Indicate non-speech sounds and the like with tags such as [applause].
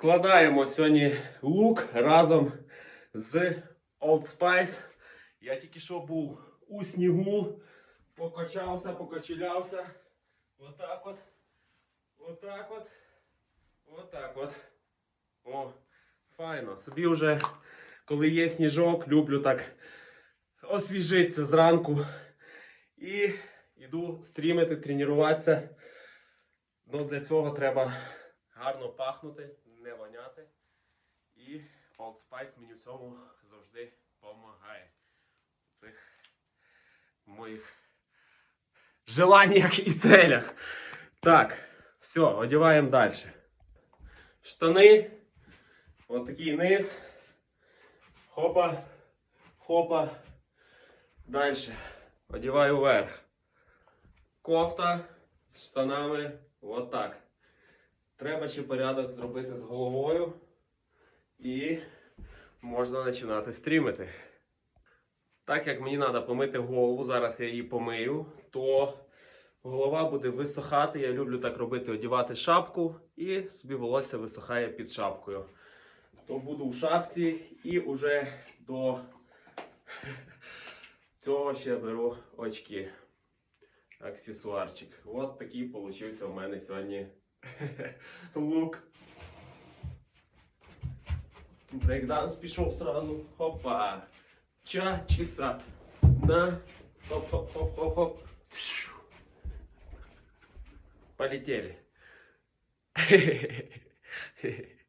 Складаємо сьогодні лук разом з Old Spice. Я тільки що був у снігу, покачався, покачілявся. Отак от. Отак от. Отак от. О, файно. Собі вже, коли є сніжок, люблю так освіжитися зранку. І йду стрімити, тренуватися. Ну, для цього треба гарно пахнути, не воняти. І Old Spice мені в цьому завжди допомагає. У цих моїх желаннях і целях. Так, все, одягаємо далі. Штани. Ось такий низ. Хопа, хопа. Далі. Одягаю вверх. Кофта з штанами. От так. Треба ще порядок зробити з головою. І можна починати стрімити. Так як мені треба помити голову, зараз я її помию, то голова буде висохати. Я люблю так робити, одягати шапку, і собі волосся висохає під шапкою. То буду у шапці і вже до [laughs] цього ще беру очки. Аксесуарчик. От такий получився у мене сьогодні [laughs] лук. Брейкданс пішов сразу. Хопа. Ча, часа. На. Хоп-хоп-хоп-хоп-хоп. Полетели. [laughs]